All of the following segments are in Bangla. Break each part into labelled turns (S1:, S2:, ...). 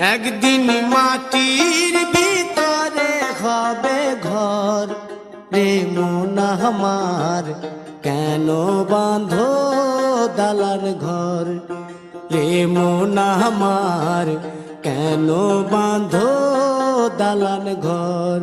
S1: একদিন মাটির ভিতরে হবে ঘর। রে মোনামার কেন বাঁধো দালান ঘর? রে মোনামার কেন বাঁধো দালান ঘর?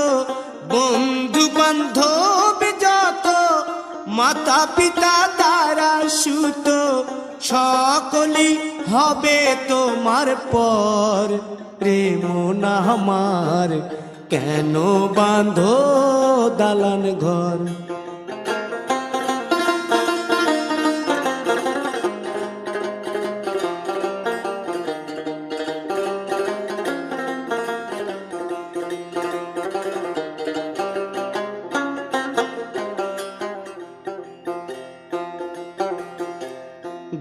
S1: বান্ধব যত মাতা পিতা দ্বারা সুত সকলি হবে তোমার পর। রে মোনা আমার, কেন বাঁধো দালান ঘর?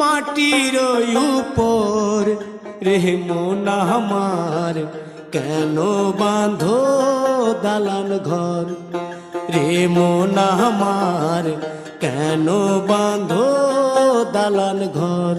S1: মাটির উপর। রে মোনা আমার, কেন বাঁধো দালান ঘর? রে মোনা আমার, কেন বাঁধো দালান ঘর?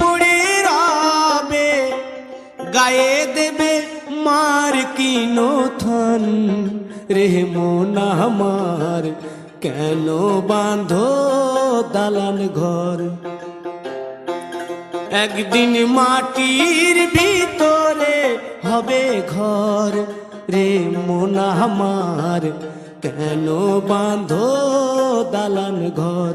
S1: পড়ে গায়ে দেবে মার কিনো থন রে মোনা আমার, কেন বাঁধো দালান ঘর? একদিন মাটির ভিতরে হবে ঘর। রে মোনা আমার, কেন বাঁধো দালান ঘর?